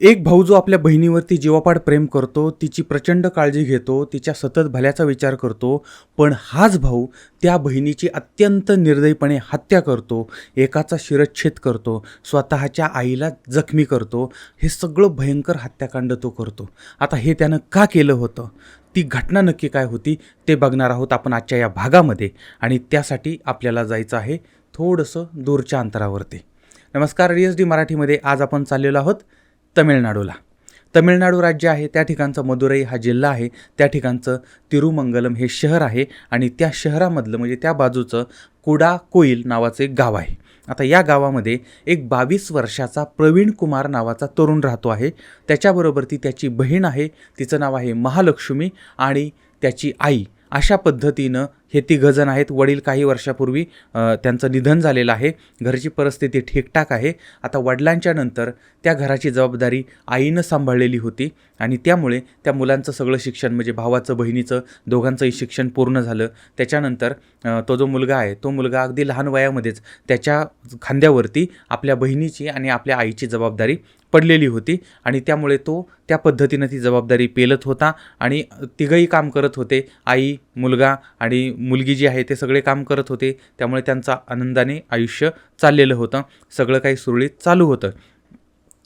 एक भाऊ जो आपल्या बहिणीवरती जीवापाड प्रेम करतो तिची प्रचंड काळजी घेतो तिच्या सतत भल्याचा विचार करतो पण हाच भाऊ त्या बहिणीची अत्यंत निर्दयीपणे हत्या करतो एकाचा शिरच्छेद करतो स्वतःच्या आईला जखमी करतो हे सगळं भयंकर हत्याकांड तो करतो. आता हे त्यानं का केलं होतं? ती घटना नक्की काय होती ते बघणार आहोत आपण आजच्या या भागामध्ये आणि त्यासाठी आपल्याला जायचं आहे थोडंसं दूरच्या अंतरावरती. नमस्कार डी एस डी मराठीमध्ये आज आपण चाललेलो आहोत. तमिळनाडूला. तमिळनाडू राज्य आहे त्या ठिकाणचं मदुरई हा जिल्हा आहे त्या ठिकाणचं तिरुमंगलम हे शहर आहे आणि त्या शहरामधलं म्हणजे त्या बाजूचं कुडा कोईल नावाचं एक गाव आहे. आता या गावामध्ये एक बावीस वर्षाचा प्रवीण कुमार नावाचा तरुण राहतो आहे. त्याच्याबरोबर ती त्याची बहीण आहे तिचं नाव आहे महालक्ष्मी आणि त्याची आई. अशा पद्धतीनं हे तिघंजण आहेत. वडील काही वर्षापूर्वी त्यांचं निधन झालेलं आहे. घरची परिस्थिती ठीकठाक आहे. आता वडिलांच्या नंतर त्या घराची जबाबदारी आईनं सांभाळलेली होती आणि त्यामुळे त्या मुलांचं सगळं शिक्षण म्हणजे भावाचं बहिणीचं दोघांचंही शिक्षण पूर्ण झालं. त्याच्यानंतर तो जो मुलगा आहे तो मुलगा अगदी लहान वयामध्येच त्याच्या खांद्यावरती आपल्या बहिणीची आणि आपल्या आईची जबाबदारी पडलेली होती आणि त्यामुळे तो त्या पद्धतीनं ती जबाबदारी पेलत होता आणि तिघंही काम करत होते. आई मुलगा आणि मुलगी जी आहे ते सगळे काम करत होते. त्यामुळे त्यांचा आनंदाने आयुष्य चाललेलं होतं. सगळं काही सुरळीत चालू होतं.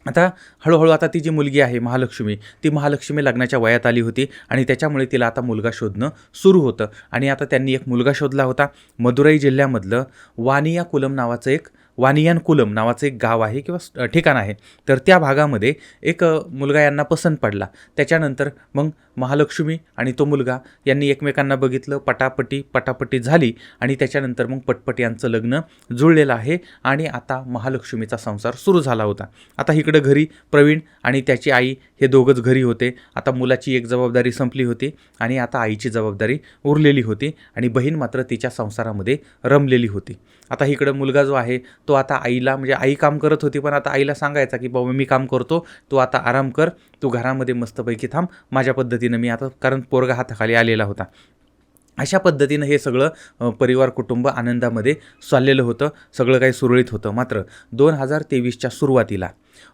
आता हळूहळू आता ती जी मुलगी आहे महालक्ष्मी ती महालक्ष्मी लग्नाच्या वयात आली होती आणि त्याच्यामुळे तिला आता मुलगा शोधणं सुरू होतं. आणि आता त्यांनी एक मुलगा शोधला होता. मदुराई जिल्ह्यामधलं वानिया कुलम नावाचं एक वानियानकुलम नावाचं एक गाव आहे किंवा ठिकाण आहे. तर त्या भागामध्ये एक मुलगा यांना पसंत पडला. त्याच्यानंतर मग महालक्ष्मी आणि तो मुलगा यांनी एकमेकांना बघितलं पटापटी पटापटी झाली आणि त्याच्यानंतर मग पटपट यांचं लग्न जुळलेलं आहे आणि आता महालक्ष्मीचा संसार सुरू झाला होता. आता इकडं घरी प्रवीण आणि त्याची आई हे दोघंच घरी होते. आता मुलाची एक जबाबदारी संपली होती आणि आता आईची जबाबदारी उरलेली होती आणि बहीण मात्र तिच्या संसारामध्ये रमलेली होती. आता इकडं मुलगा जो आहे तो आता आईला म्हणजे आई काम करत होती पण आता आईला सांगायचा की बाबा मी काम करतो तू आता आराम कर तू घरामध्ये मस्तपैकी थांब माझ्या पद्धतीनं मी आता कारण पोरगा हाताखाली आलेला होता. अशा पद्धतीनं हे सगळं परिवार कुटुंब आनंदामध्ये चाललेलं होतं. सगळं काही सुरळीत होतं. मात्र दोन हजार तेवीसच्या सुरुवातीला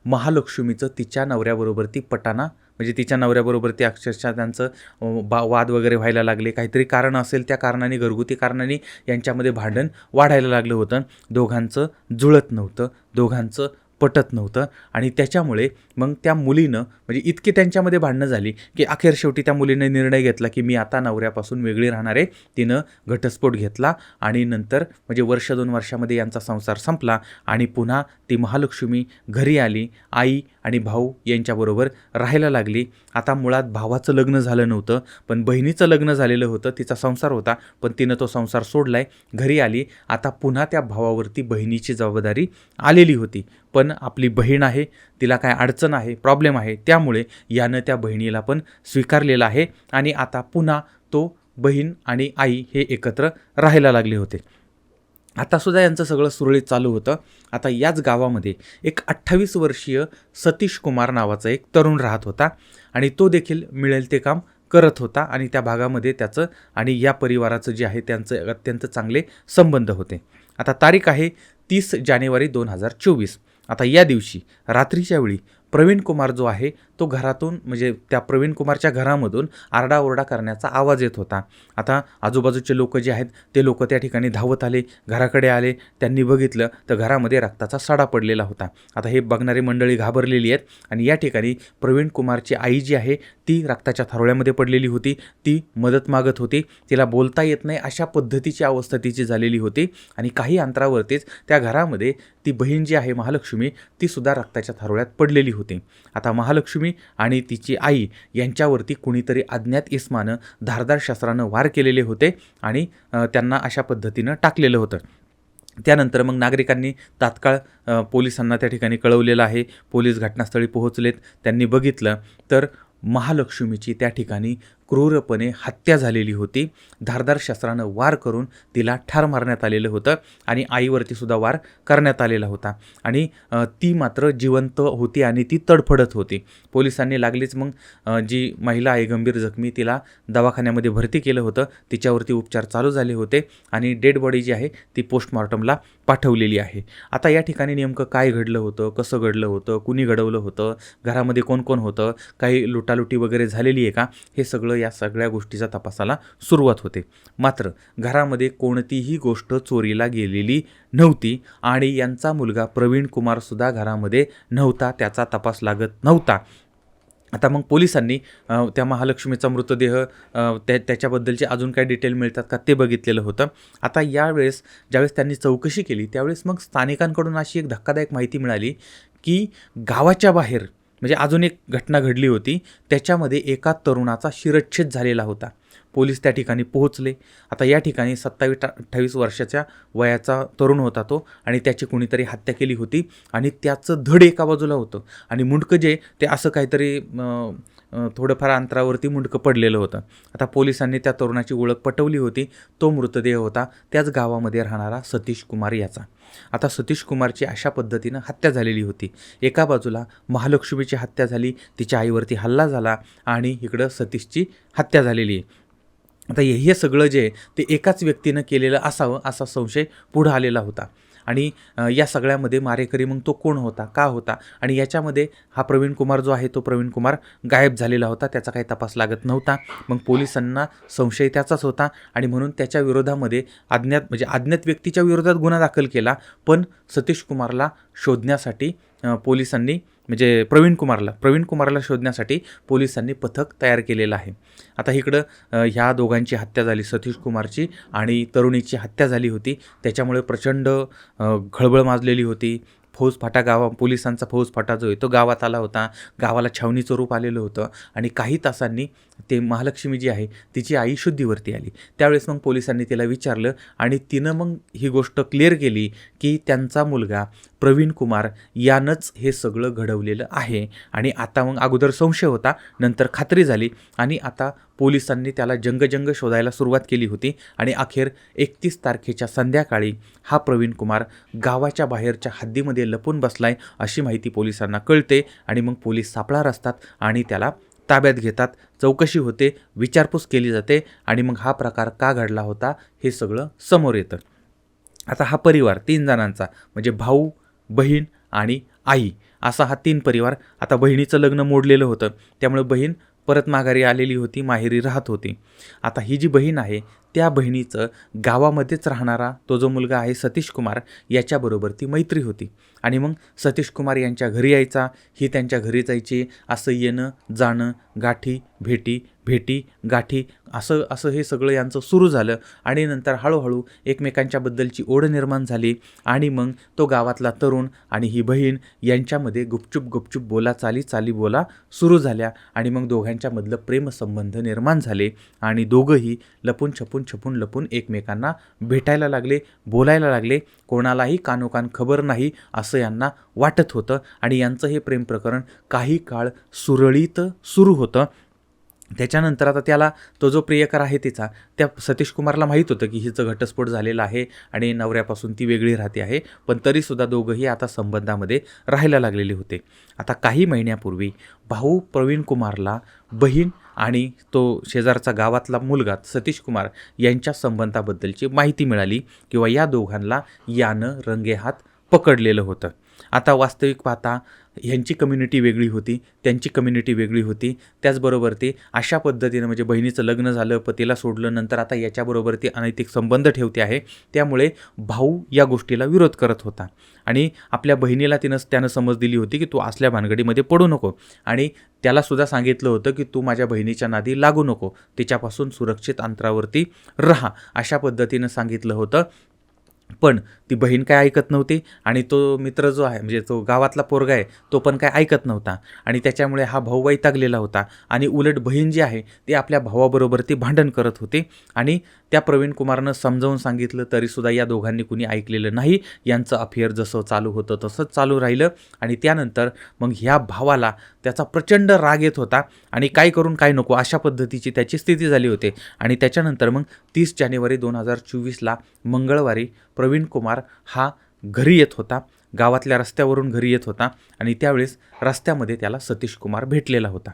महालक्ष्मीचं तिच्या नवऱ्याबरोबर ती पटाना म्हणजे तिच्या नवऱ्याबरोबर ती अक्षरशः त्यांचं बा वाद वगैरे व्हायला लागले. काहीतरी कारण असेल त्या कारणाने घरगुती कारणाने यांच्यामध्ये भांडण वाढायला लागलं होतं. दोघांचं जुळत नव्हतं. दोघांचं पटत नव्हतं. आणि त्याच्यामुळे मग त्या मुलीनं म्हणजे इतकी त्यांच्यामध्ये भांडणं झाली की अखेर शेवटी त्या मुलीने निर्णय घेतला की मी आता नवऱ्यापासून वेगळी राहणार आहे. तिनं घटस्फोट घेतला आणि नंतर म्हणजे वर्ष दोन वर्षामध्ये यांचा संसार संपला आणि पुन्हा ती महालक्ष्मी घरी आली. आई आणि भाऊ यांच्याबरोबर राहायला लागली. आता मुळात भावाचं लग्न झालं नव्हतं पण बहिणीचं लग्न झालेलं होतं तिचा संसार होता पण तिनं तो संसार सोडलाय घरी आली. आता पुन्हा त्या भावावरती बहिणीची जबाबदारी आलेली होती. पण आपली बहीण आहे तिला काय अडचण आहे प्रॉब्लेम आहे त्यामुळे यानं त्या बहिणीला पण स्वीकारलेलं आहे. आणि आता पुन्हा तो बहीण आणि आई हे एकत्र राहायला लागले होते. आता सुद्धा यांचं सगळं सुरळीत चालू होतं. आता याच गावामध्ये एक अठ्ठावीस वर्षीय सतीश कुमार नावाचा एक तरुण राहत होता आणि तो देखील मिळेल ते काम करत होता आणि त्या भागामध्ये त्याचं आणि या परिवाराचं जे आहे त्यांचं अत्यंत चांगले संबंध होते. आता तारीख आहे तीस जानेवारी दोन हजार चोवीस. आता या दिवशी रात्रीच्या वेळी प्रवीण कुमार जो आहे तो घरातून म्हणजे त्या प्रवीण कुमारच्या घरामधून आरडाओरडा करण्याचा आवाज येत होता. आता आजूबाजूचे लोक जे आहेत ते लोक त्या ठिकाणी धावत आले घराकडे आले त्यांनी बघितलं तर घरामध्ये रक्ताचा सडा पडलेला होता. आता हे बघणारी मंडळी घाबरलेली आहेत आणि या ठिकाणी प्रवीण कुमारची आई जी आहे ती रक्ताच्या थारोळ्यामध्ये पडलेली होती. ती मदत मागत होती. तिला बोलता येत नाही अशा पद्धतीची अवस्था तिची झालेली होती आणि काही अंतरावरतीच त्या घरामध्ये ती बहीण जी आहे महालक्ष्मी ती सुद्धा रक्ताच्या थारोळ्यात पडलेली होती. आता महालक्ष्मी आणि तिची आई यांच्यावरती कुणीतरी अज्ञात इस्मानं धारदार शस्त्रानं वार केलेले होते आणि त्यांना अशा पद्धतीनं टाकलेलं होतं. त्यानंतर मग नागरिकांनी तात्काळ पोलिसांना त्या ठिकाणी कळवलेलं आहे. पोलीस घटनास्थळी पोहोचलेत त्यांनी बघितलं. तर महालक्ष्मीची त्या ठिकाणी क्रूरपणे हत्या झालेली होती. धारदार शस्त्रानं वार करून तिला ठार मारण्यात आलेलं होतं आणि आईवरती सुद्धा वार करण्यात आलेला होता. आणि ती मात्र जिवंत होती आणि ती तडफडत होती. पोलिसांनी लागलीच मग जी महिला आहे गंभीर जखमी तिला दवाखान्यामध्ये भरती केलं होतं. तिच्यावरती उपचार चालू झाले होते आणि डेड बॉडी जी आहे ती पोस्टमॉर्टमला पाठवलेली आहे. आता या ठिकाणी नेमकं काय घडलं होतं कसं घडलं होतं कुणी घडवलं होतं घरामध्ये कोण कोण होतं काही लुटालुटी वगैरे झालेली आहे का? हे सगळं या सगळ्या गोष्टीचा तपासाला सुरुवात होते. मात्र घरामध्ये कोणतीही गोष्ट चोरीला गेलेली नव्हती आणि यांचा मुलगा प्रवीण कुमारसुद्धा घरामध्ये नव्हता त्याचा तपास लागत नव्हता. आता मग पोलिसांनी त्या महालक्ष्मीचा मृतदेह त्या त्याच्याबद्दलचे अजून काय डिटेल मिळतात का ते बघितलेलं होतं. आता यावेळेस ज्यावेळेस त्यांनी चौकशी केली त्यावेळेस मग स्थानिकांकडून अशी एक धक्कादायक माहिती मिळाली की गावाच्या बाहेर म्हणजे अजून एक घटना घडली होती. त्याच्यामध्ये एका तरुणाचा शिरच्छेद झालेला होता. पोलीस त्या ठिकाणी पोहोचले. आता या ठिकाणी सत्तावीस अठ्ठावीस वर्षाच्या वयाचा तरुण होता तो आणि त्याची कोणीतरी हत्या केली होती आणि त्याचं धड एका बाजूला होतं. आणि मुंडकं जे ते असं काहीतरी थोडंफार अंतरावरती मुंडकं पडलेलं होतं. आता पोलिसांनी त्या तरुणाची ओळख पटवली होती. तो मृतदेह होता. त्याच गावामध्ये राहणारा सतीश कुमार याचा. आता सतीश कुमारची अशा पद्धतीनं हत्या झालेली होती. एका बाजूला महालक्ष्मीची हत्या झाली. तिच्या आईवरती हल्ला झाला आणि इकडं सतीशची हत्या झालेली आहे. आता हे हे सगळं जे ते एकाच व्यक्तीनं केलेलं असावं असा संशय पुढं आलेला होता. आणि या सगळ्यामध्ये मारेकरी मग तो कोण होता? का होता? आणि याच्यामध्ये हा प्रवीण कुमार जो आहे तो प्रवीण कुमार गायब झालेला होता त्याचा काही तपास लागत नव्हता. मग पोलिसांना संशय त्याचाच होता आणि म्हणून त्याच्या विरोधामध्ये अज्ञात म्हणजे अज्ञात व्यक्तीच्या विरोधात गुन्हा दाखल केला. पण सतीश कुमारला शोधण्यासाठी पोलिसांनी म्हणजे प्रवीण कुमारला प्रवीण कुमारला शोधण्यासाठी पोलिसांनी पथक तयार केलेलं आहे. आता इकडं ह्या दोघांची हत्या झाली सतीश कुमारची आणि तरुणीची हत्या झाली होती. त्याच्यामुळे प्रचंड खळबळ माजलेली होती. फौजफाटा गावा पोलिसांचा फौजफाटा जो आहे तो गावात आला होता. गावाला छावणीचं रूप आलेलं होतं आणि काही तासांनी ते महालक्ष्मी जी आहे तिची आई शुद्धीवरती आली. त्यावेळेस मग पोलिसांनी तिला विचारलं आणि तिनं मग ही गोष्ट क्लिअर केली की त्यांचा मुलगा प्रवीण कुमार यानंच हे सगळं घडवलेलं आहे. आणि आता मग अगोदर संशय होता नंतर खात्री झाली आणि आता पोलिसांनी त्याला जंगजंग शोधायला सुरुवात केली होती. आणि अखेर एकतीस तारखेच्या संध्याकाळी हा प्रवीण कुमार गावाच्या बाहेरच्या हद्दीमध्ये लपून बसलाय अशी माहिती पोलिसांना कळते आणि मग पोलीस सापळा रचतात आणि त्याला ताब्यात घेतात. चौकशी होते विचारपूस केली जाते आणि मग हा प्रकार का घडला होता हे सगळं समोर येतं. आता हा परिवार तीन जणांचा म्हणजे भाऊ बहीण आणि आई असा हा तीन परिवार आता बहिणीचं लग्न मोडलेलं होतं. त्यामुळे बहीण परत माघारी आलेली होती माहेरी राहत होती. आता ही जी बहीण आहे त्या बहिणीचं गावामध्येच राहणारा तो जो मुलगा आहे सतीश कुमार याच्याबरोबर ती मैत्री होती. आणि मग सतीश कुमार यांच्या घरी यायचा ही त्यांच्या घरी जायची असं येणं जाणं गाठी भेटी भेटी गाठी असं असं हे सगळं यांचं सुरू झालं आणि नंतर हळूहळू एकमेकांच्याबद्दलची ओढ निर्माण झाली आणि मग तो गावातला तरुण आणि ही बहीण यांच्यामध्ये गुपचूप गुपचूप बोला चाली चाली बोला सुरू झाल्या आणि मग दोघांच्यामधलं प्रेमसंबंध निर्माण झाले आणि दोघंही लपून छपून छपून लपून एकमेकांना भेटायला लागले बोलायला लागले. कोणालाही कानोकान खबर नाही असं यांना वाटत होतं आणि यांचं हे प्रेम प्रकरण काही काळ सुरळीत सुरू होतं. त्याच्यानंतर आता त्याला तो जो प्रियकर आहे तिचा त्या सतीश कुमारला माहीत होतं की हिचं घटस्फोट झालेला आहे आणि नवऱ्यापासून ती वेगळी राहते आहे पण तरीसुद्धा दोघंही आता संबंधामध्ये राहायला लागलेले होते. आता काही महिन्यापूर्वी भाऊ प्रवीण कुमारला बहीण आणि तो शेजारचा गावातला मुलगा सतीश कुमार यांच्या संबंधाबद्दलची माहिती मिळाली किंवा या दोघांना यानं रंगेहात पकडलेलं होतं. आता वास्तविक पाहता ह्यांची कम्युनिटी वेगळी होती त्यांची कम्युनिटी वेगळी होती. त्याचबरोबर ते अशा पद्धतीनं म्हणजे बहिणीचं लग्न झालं पतीला सोडलं नंतर आता याच्याबरोबर ती अनैतिक संबंध ठेवते आहे. त्यामुळे भाऊ या गोष्टीला विरोध करत होता. आणि आपल्या बहिणीला तिनं त्यानं समज दिली होती की तू असल्या भानगडीमध्ये पडू नको. आणि त्यालासुद्धा सांगितलं होतं की तू माझ्या बहिणीच्या नादी लागू नको. तिच्यापासून सुरक्षित अंतरावरती राहा अशा पद्धतीनं सांगितलं होतं. पण ती बहीण काय ऐकत नव्हती आणि तो मित्र जो आहे म्हणजे तो गावातला पोरगा आहे तो पण काय ऐकत नव्हता. आणि त्याच्यामुळे हा भाऊ वैतागलेला होता आणि उलट बहीण जी आहे ती आपल्या भावाबरोबर ती भांडण करत होती. आणि त्या प्रवीण कुमारनं समजावून सांगितलं तरीसुद्धा या दोघांनी कुणी ऐकलेलं नाही. यांचं अफेअर जसं चालू होतं तसंच चालू राहिलं. आणि त्यानंतर मग ह्या भावाला त्याचा प्रचंड राग येत होता. आणि काय करून काय नको अशा पद्धतीची त्याची स्थिती झाली होती. आणि त्याच्यानंतर मग तीस जानेवारी दोन हजार चोवीसला मंगळवारी प्रवीण कुमार हा घरी येत होता. गावातल्या रस्त्यावरून घरी येत होता आणि त्यावेळेस रस्त्यामध्ये त्याला सतीश कुमार भेटलेला होता.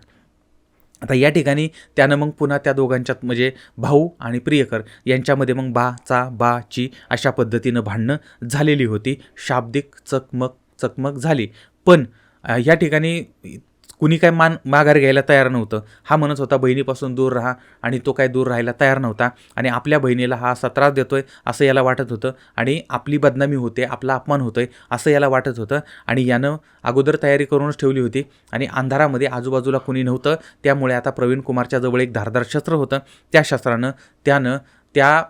आता या ठिकाणी त्यानं मग पुन्हा त्या दोघांच्यात म्हणजे भाऊ आणि प्रियकर यांच्यामध्ये मग बा चा बा ची अशा पद्धतीनं भांडणं झालेली होती. शाब्दिक चकमक चकमक झाली. पण या ठिकाणी कुणी काय मान माघार घ्यायला तयार नव्हतं. हा म्हणत होता बहिणीपासून दूर राहा आणि तो काय दूर राहायला तयार नव्हता आणि आपल्या बहिणीला हा असा त्रास देतोय असं याला वाटत होतं आणि आपली बदनामी होते आपला अपमान होतोय असं याला वाटत होतं आणि यानं अगोदर तयारी करूनच ठेवली होती आणि अंधारामध्ये आजूबाजूला कुणी नव्हतं. त्यामुळे आता प्रवीण कुमारच्या जवळ एक धारदार शस्त्र होतं. त्या शस्त्रानं त्यानं त्या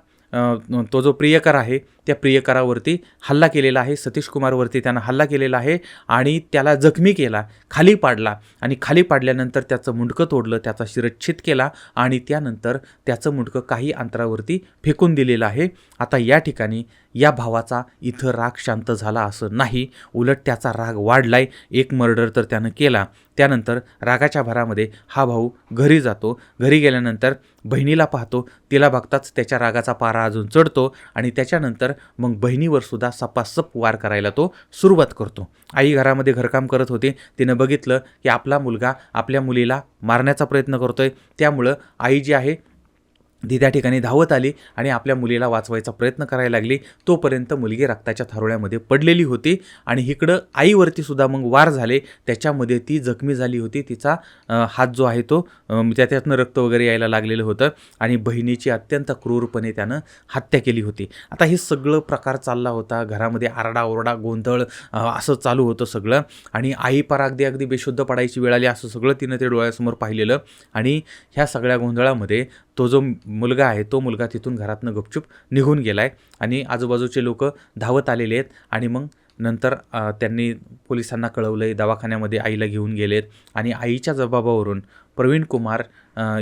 तो जो प्रियकर आहे त्या प्रियकरावरती हल्ला केलेला आहे सतीश कुमारवरती त्यानं हल्ला केलेला आहे आणि त्याला जखमी केला खाली पाडला आणि खाली पाडल्यानंतर त्याचं मुंडकं तोडलं त्याचा शिरच्छेद केला आणि त्यानंतर त्याचं मुंडकं काही अंतरावरती फेकून दिलेलं आहे. आता या ठिकाणी या भावाचा इथं राग शांत झाला असं नाही. उलट त्याचा राग वाढलाय. एक मर्डर तर त्यानं केला. त्यानंतर रागाच्या भरामध्ये हा भाऊ घरी जातो. घरी गेल्यानंतर बहिणीला पाहतो. तिला बघताच त्याच्या रागाचा पारा अजून चढतो आणि त्याच्यानंतर मग बहिणीवर सुद्धा सपासप वार करायला तो सुरुवात करतो. आई घरामध्ये घरकाम करत होती. तिनं बघितलं की आपला मुलगा आपल्या मुलीला मारण्याचा प्रयत्न करतोय. त्यामुळं आई जी आहे ती त्या ठिकाणी धावत आली आणि आपल्या मुलीला वाचवायचा प्रयत्न करायला लागली. तोपर्यंत मुलगी रक्ताच्या थारोळ्यामध्ये पडलेली होती आणि इकडं आईवरती सुद्धा मग वार झाले. त्याच्यामध्ये ती जखमी झाली होती. तिचा हात जो आहे तो त्याच्यातनं त्यातनं रक्त वगैरे यायला लागलेलं होतं आणि बहिणीची अत्यंत क्रूरपणे त्यानं हत्या केली होती. आता हे सगळं प्रकार चालला होता. घरामध्ये आरडाओरडा गोंधळ असं चालू होतं सगळं आणि आई पार अगदी अगदी बेशुद्ध पडायची वेळ आली असं सगळं तिनं ते डोळ्यासमोर पाहिलेलं आणि ह्या सगळ्या गोंधळामध्ये तो जो मुलगा आहे तो मुलगा तिथून घरातनं गपचूप निघून गेला आहे आणि आजूबाजूचे लोक धावत आलेले आहेत आणि मग नंतर त्यांनी पोलिसांना कळवलं आहे दवाखान्यामध्ये आईला घेऊन गेलेत आणि आईच्या जबाबावरून प्रवीण कुमार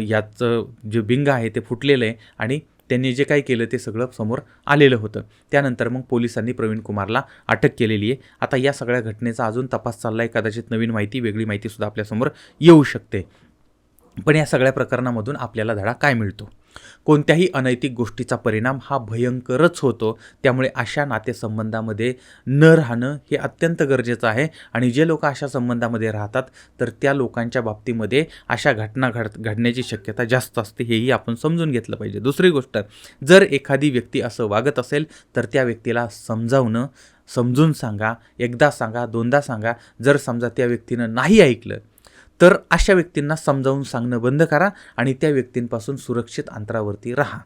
याचं जे बिंग आहे ते फुटलेलं आहे आणि त्यांनी जे काही केलं ते सगळं समोर आलेलं होतं. त्यानंतर मग पोलिसांनी प्रवीण कुमारला अटक केलेली आहे. आता या सगळ्या घटनेचा अजून तपास चालला आहे कदाचित नवीन माहिती वेगळी माहितीसुद्धा आपल्यासमोर येऊ शकते. पण या सगळ्या प्रकरणामधून आपल्याला धडा काय मिळतो? कोणत्याही अनैतिक गोष्टीचा परिणाम हा भयंकरच होतो. त्यामुळे अशा नातेसंबंधामध्ये न राहणं हे अत्यंत गरजेचं आहे. आणि जे लोक अशा संबंधामध्ये राहतात तर त्या लोकांच्या बाबतीमध्ये अशा घटना घड घडण्याची शक्यता जास्त असते. हेही आपण समजून घेतलं पाहिजे. दुसरी गोष्ट जर एखादी व्यक्ती असं वागत असेल तर त्या व्यक्तीला समजावणं समजून सांगा एकदा सांगा दोनदा सांगा. जर समजा त्या व्यक्तीनं नाही ऐकलं तर अशा व्यक्तींना समजावून सांगणं बंद करा आणि त्या व्यक्तींपासून सुरक्षित अंतरावरती राहा.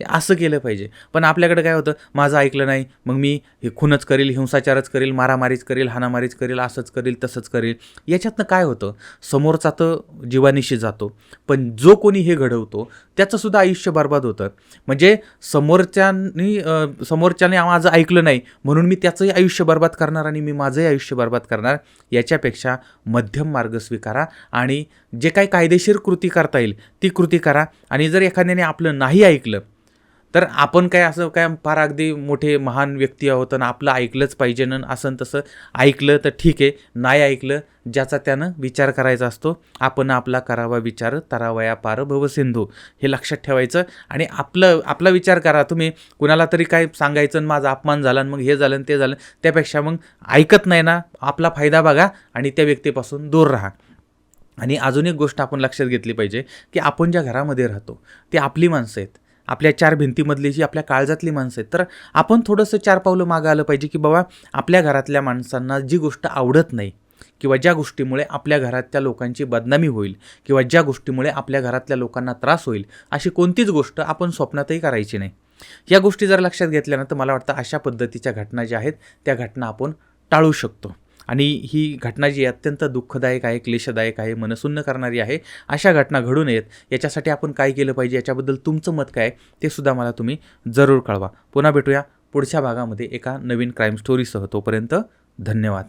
हे असं केलं पाहिजे. पण आपल्याकडे काय होतं माझं ऐकलं नाही मग मी हे खूनच करेल हिंसाचारच करेल मारामारीच करील हाणामारीच करेल असंच करील तसंच करेल. याच्यातनं काय होतं समोरचा तर जीवानिशी जातो पण जो कोणी हे घडवतो त्याचंसुद्धा आयुष्य बर्बाद होतं. म्हणजे समोरच्यानी समोरच्याने माझं ऐकलं नाही म्हणून मी त्याचंही आयुष्य बर्बाद करणार आणि मी माझंही आयुष्य बर्बाद करणार याच्यापेक्षा मध्यम मार्ग स्वीकारा आणि जे काही कायदेशीर कृती करता येईल ती कृती करा. आणि जर एखाद्याने आपलं नाही ऐकलं तर आपण काय असं काय फार अगदी मोठे महान व्यक्ती आहोत आणि आपलं ऐकलंच पाहिजे न असं न तसं ऐकलं तर ठीक आहे नाही ऐकलं ज्याचा त्यानं विचार करायचा असतो आपण आपला करावा विचार तरावया पार भवसिंधू हे लक्षात ठेवायचं आणि आपलं आपला विचार करा. तुम्ही कुणाला तरी काय सांगायचं आणि माझा अपमान झाला आणि मग हे झालं आणि ते झालं त्यापेक्षा मग ऐकत नाही ना आपला फायदा बघा आणि त्या व्यक्तीपासून दूर राहा. आणि अजून एक गोष्ट आपण लक्षात घेतली पाहिजे की आपण ज्या घरामध्ये राहतो ती आपली माणसं आहेत. आपल्या चार भिंतीमधली जी आपल्या काळजातली माणसं आहेत तर आपण थोडंसं चार पावलं मागं आलं पाहिजे की बाबा आपल्या घरातल्या माणसांना जी गोष्ट आवडत नाही किंवा ज्या गोष्टीमुळे आपल्या घरातल्या लोकांची बदनामी होईल किंवा ज्या गोष्टीमुळे आपल्या घरातल्या लोकांना त्रास होईल अशी कोणतीच गोष्ट आपण स्वप्नातही करायची नाही. या गोष्टी जर लक्षात घेतल्या ना तर मला वाटतं अशा पद्धतीच्या घटना ज्या आहेत त्या घटना आपण टाळू शकतो. आणि ही घटना जी अत्यंत दुःखदायक आहे क्लेशदायक आहे मनसुन्न करणारी आहे अशा घटना घडू नयेत. याच्यासाठी आपण काय केलं पाहिजे? याच्याबद्दल तुमचं मत काय ते सुद्धा मला तुम्ही जरूर कळवा. पुन्हा भेटूया पुढच्या भागामध्ये एका नवीन क्राईम स्टोरीसह तोपर्यंत धन्यवाद.